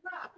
Stop.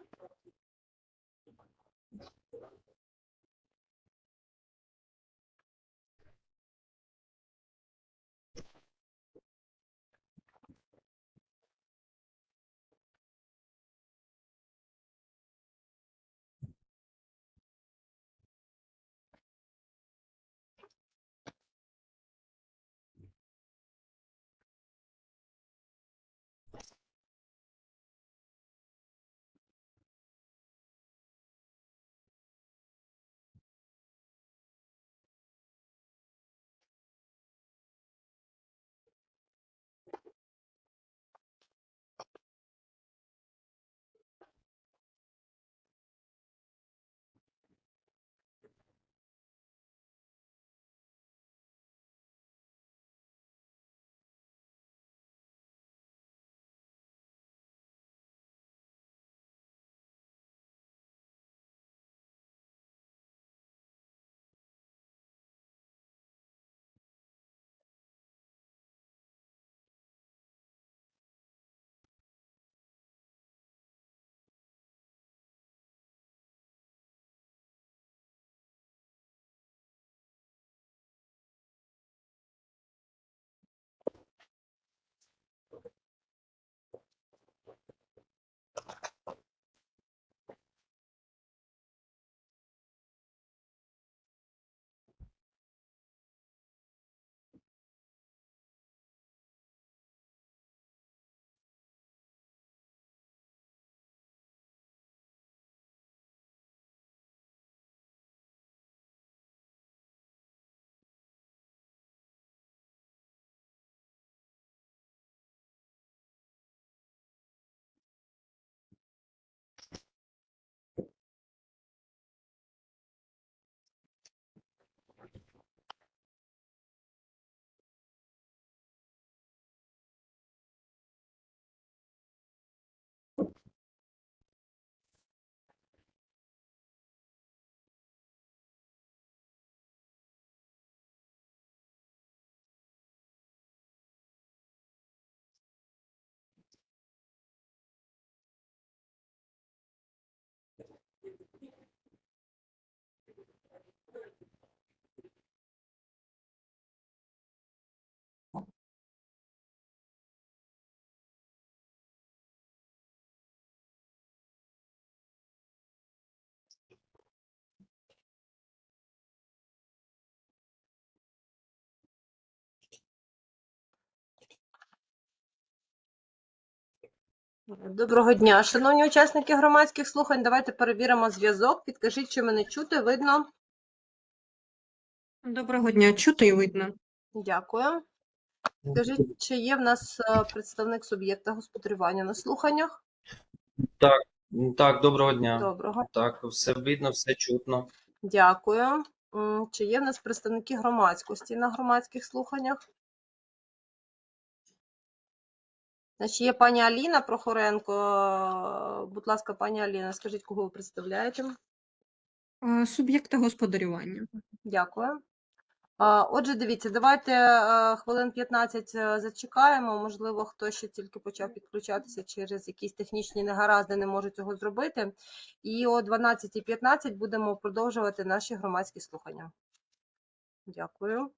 Доброго дня, шановні учасники громадських слухань. Давайте перевіримо зв'язок. Підкажіть, чи мене чути, видно. Доброго дня, чути і видно. Дякую. Скажіть, чи є в нас е, представник суб'єкта господарювання на слуханнях? М, Так, доброго дня. Доброго. Так, все видно, все чутно. Дякую. Чи є в нас представники громадськості на громадських слуханнях? Значить, є пані Аліна Прохоренко. Будь ласка, пані Аліна, скажіть, кого ви представляєте? Е, Суб'єкта господарювання. Дякую. Отже, дивіться, давайте е, хвилин 15 е, зачекаємо. Можливо, хтось ще тільки почав підключатися через якісь технічні негаразди, не може цього зробити. І о 12.15 будемо продовжувати наші громадські слухання. Дякую.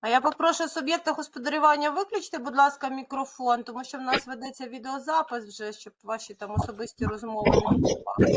А я попрошу суб'єкта господарювання виключити, будь ласка, мікрофон, тому що в нас ведеться відеозапис вже, щоб ваші там особисті розмови не впливали.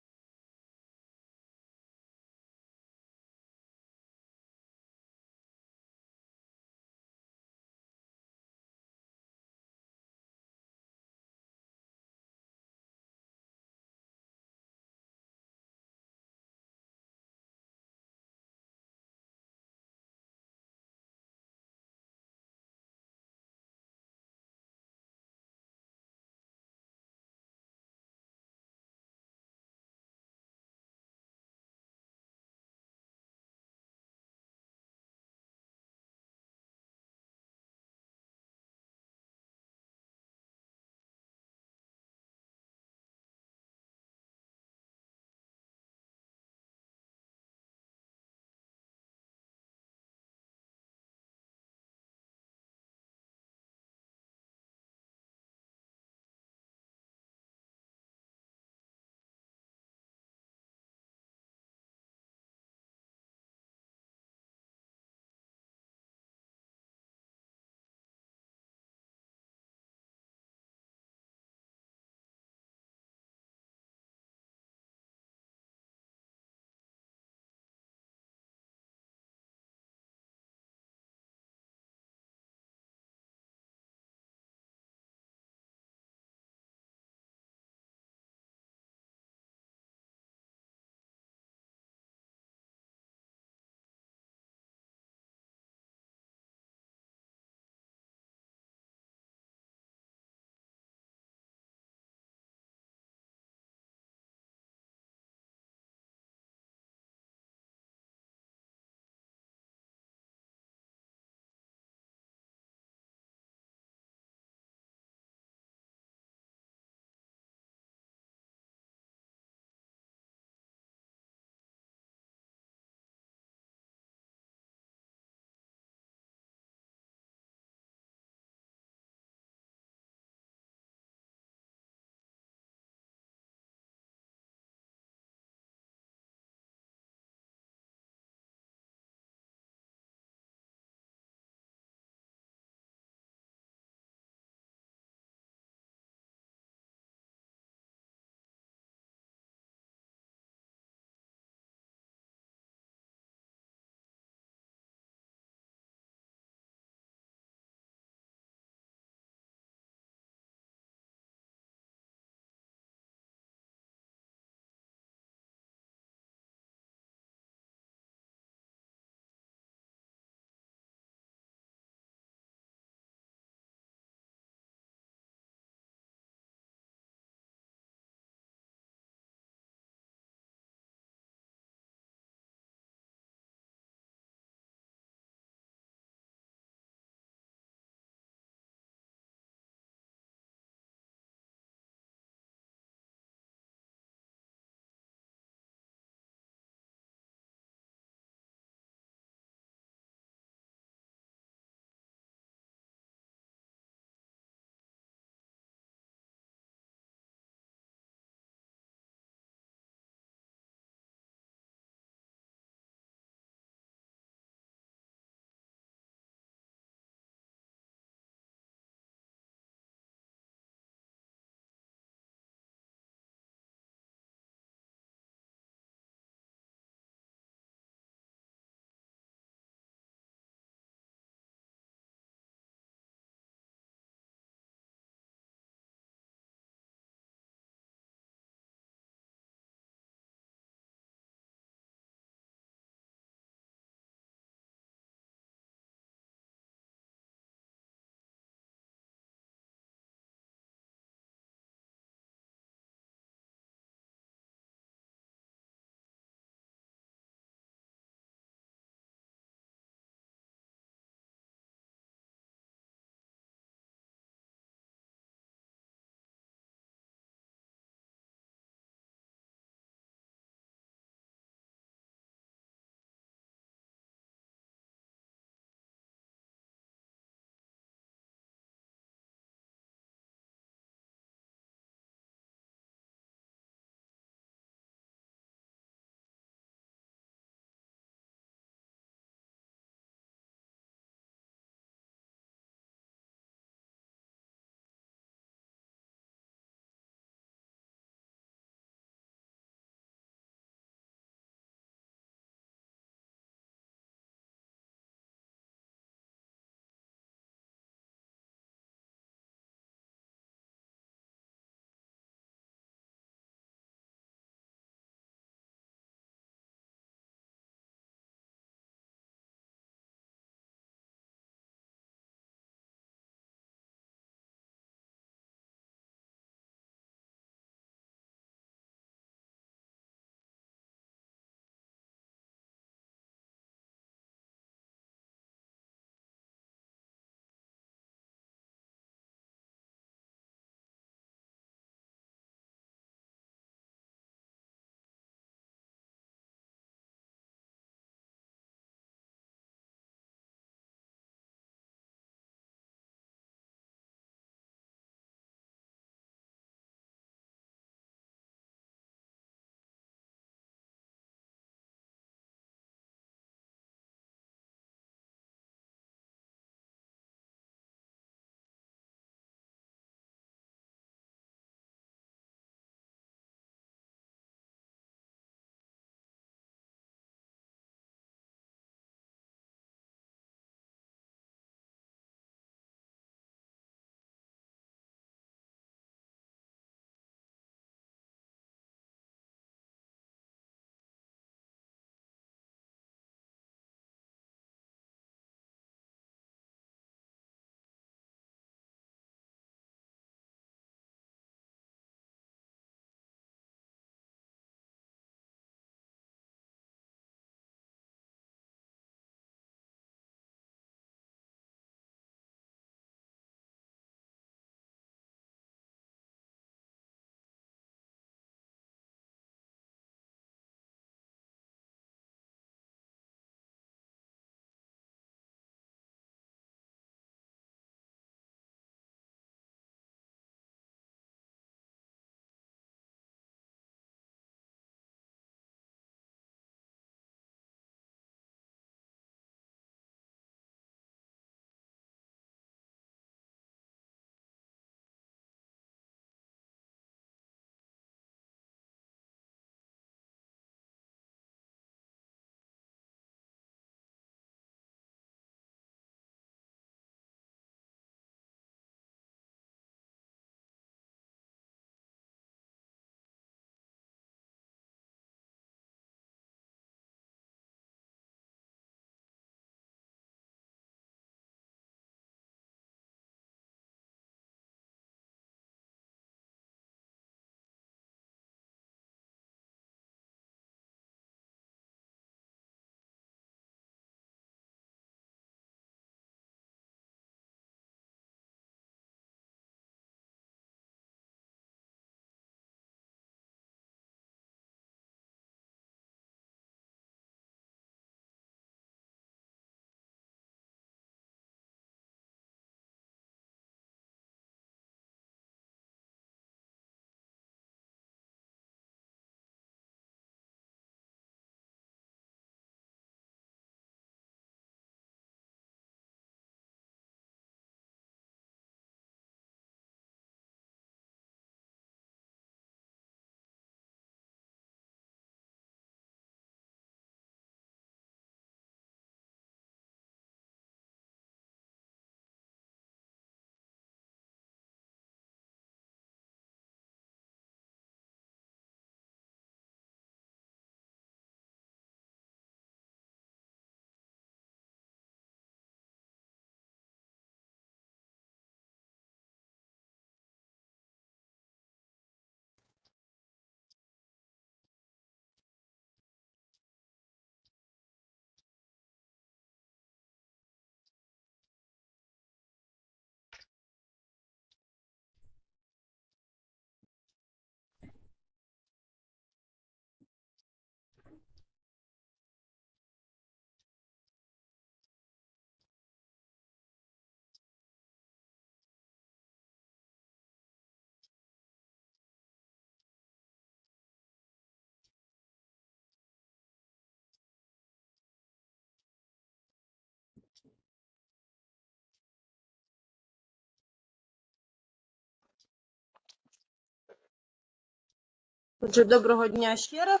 Отже, доброго дня ще раз.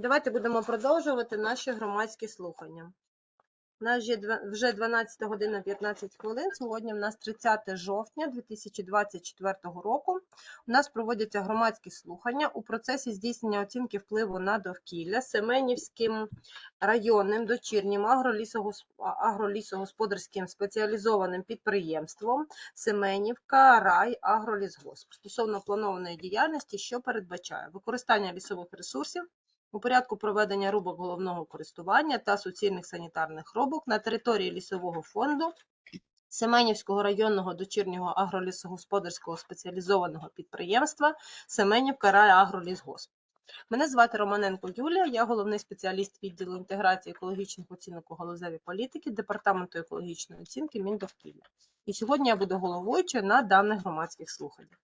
Давайте будемо продовжувати наші громадські слухання. У нас вже вже 12 година 15 хвилин. Сьогодні в нас 30 жовтня 2024 року. У нас проводяться громадські слухання у процесі здійснення оцінки впливу на довкілля Семенівським районним дочірнім агролісогосподарським спеціалізованим підприємством Семенівка Рай Агролісгосп стосовно планованої діяльності, що передбачає використання лісових ресурсів у порядку проведення рубок головного користування та суцільних санітарних рубок на території лісового фонду Семенівського районного дочірнього агролісогосподарського спеціалізованого підприємства Семенівка Рай Агролісгосп. Мене звати Романенко Юлія, я головний спеціаліст відділу інтеграції екологічних оцінок у галузевій політики Департаменту екологічної оцінки Міндовкілля. І сьогодні я буду головуючою на даних громадських слуханнях.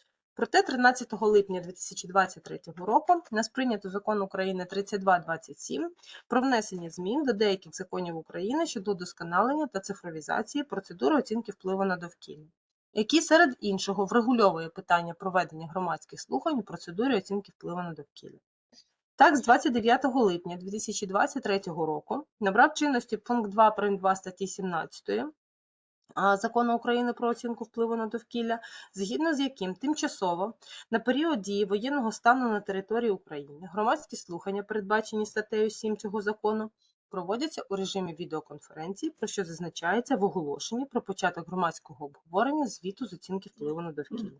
Проте 13 липня 2023 року нас прийнято закон України 3227 про внесення змін до деяких законів України щодо удосконалення та цифровізації процедури оцінки впливу на довкілля, який серед іншого врегульовує питання проведення громадських слухань у процедурі оцінки впливу на довкілля. Так, з 29 липня 2023 року набрав чинності пункт 2 прим. 2 статті 17 а, Закону України про оцінку впливу на довкілля, згідно з яким тимчасово на період дії воєнного стану на території України громадські слухання, передбачені статтею 7 цього закону, проводяться у режимі відеоконференції, про що зазначається в оголошенні про початок громадського обговорення звіту з оцінки впливу на довкілля.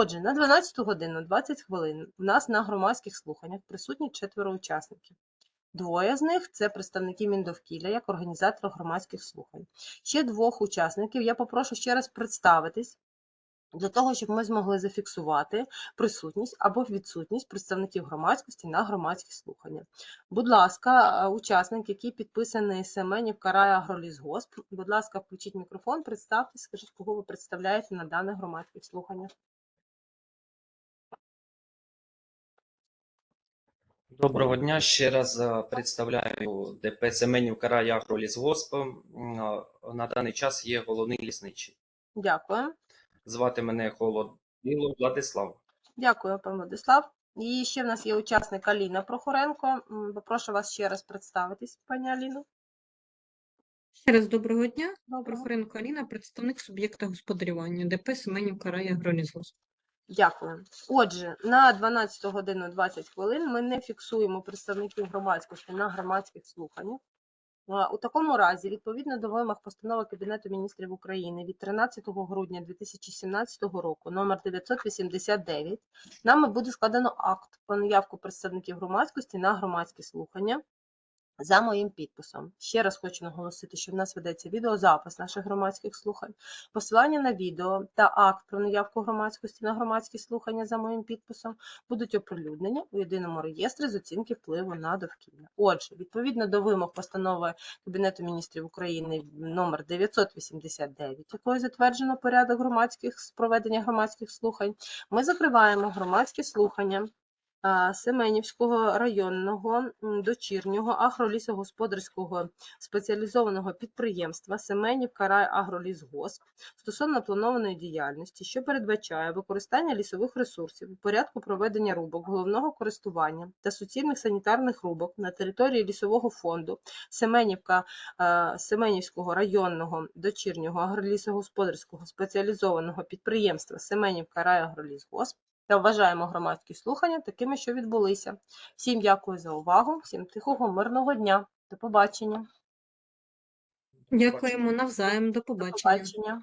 Отже, на 12 годину 20 хвилин в нас на громадських слуханнях присутні четверо учасників. Двоє з них це представники Міндовкілля як організатора громадських слухань. Ще двох учасників я попрошу ще раз представитись для того, щоб ми змогли зафіксувати присутність або відсутність представників громадськості на громадських слуханнях. Будь ласка, е, учасник, який підписаний Семенів Карай Агролісгосп, будь ласка, включіть мікрофон, представтесь, скажіть, кого ви представляєте на даних громадських слуханнях. Доброго дня. Ще раз е, представляю ДП Семенів Карай Агролісгосп. М, е, На даний час є головний лісничий. Дякую. Звати мене Холодило Владислав. Дякую, пан Владислав. І ще в нас є учасник Аліна Прохоренко. Попрошу вас ще раз представитись, пані Аліно. Ще раз доброго дня. Доброго. Прохоренко Аліна, представник суб'єкта господарювання ДП Семенівка Рай Агролісгосп. Дякую. Отже, на 12 годину 20 хвилин ми не фіксуємо представників громадськості на громадських слуханнях. У такому разі, відповідно до вимог постанови Кабінету міністрів України від 13 грудня 2017 року, номер 989, нами буде складено акт про наявку представників громадськості на громадські слухання за моїм підписом. Ще раз хочу наголосити, що в нас ведеться відеозапис наших громадських слухань. Посилання на відео та акт про наявку громадськості на громадські слухання за моїм підписом будуть оприлюднені у єдиному реєстрі з оцінки впливу на довкілля. Отже, відповідно до вимог постанови Кабінету міністрів України номер 989, якою затверджено порядок громадських проведення громадських слухань, ми закриваємо громадські слухання Семенівського районного дочірнього агролісогосподарського спеціалізованого підприємства Семенівка райагролісгосп стосовно планованої діяльності, що передбачає використання лісових ресурсів у порядку проведення рубок головного користування та суцільних санітарних рубок на території лісового фонду Семенівка Семенівського районного дочірнього агролісогосподарського спеціалізованого підприємства Семенівка райагролісгосп та вважаємо громадські слухання такими, що відбулися. Всім дякую за увагу, всім тихого, мирного дня. До побачення. Дякуємо навзаєм. До До побачення. побачення.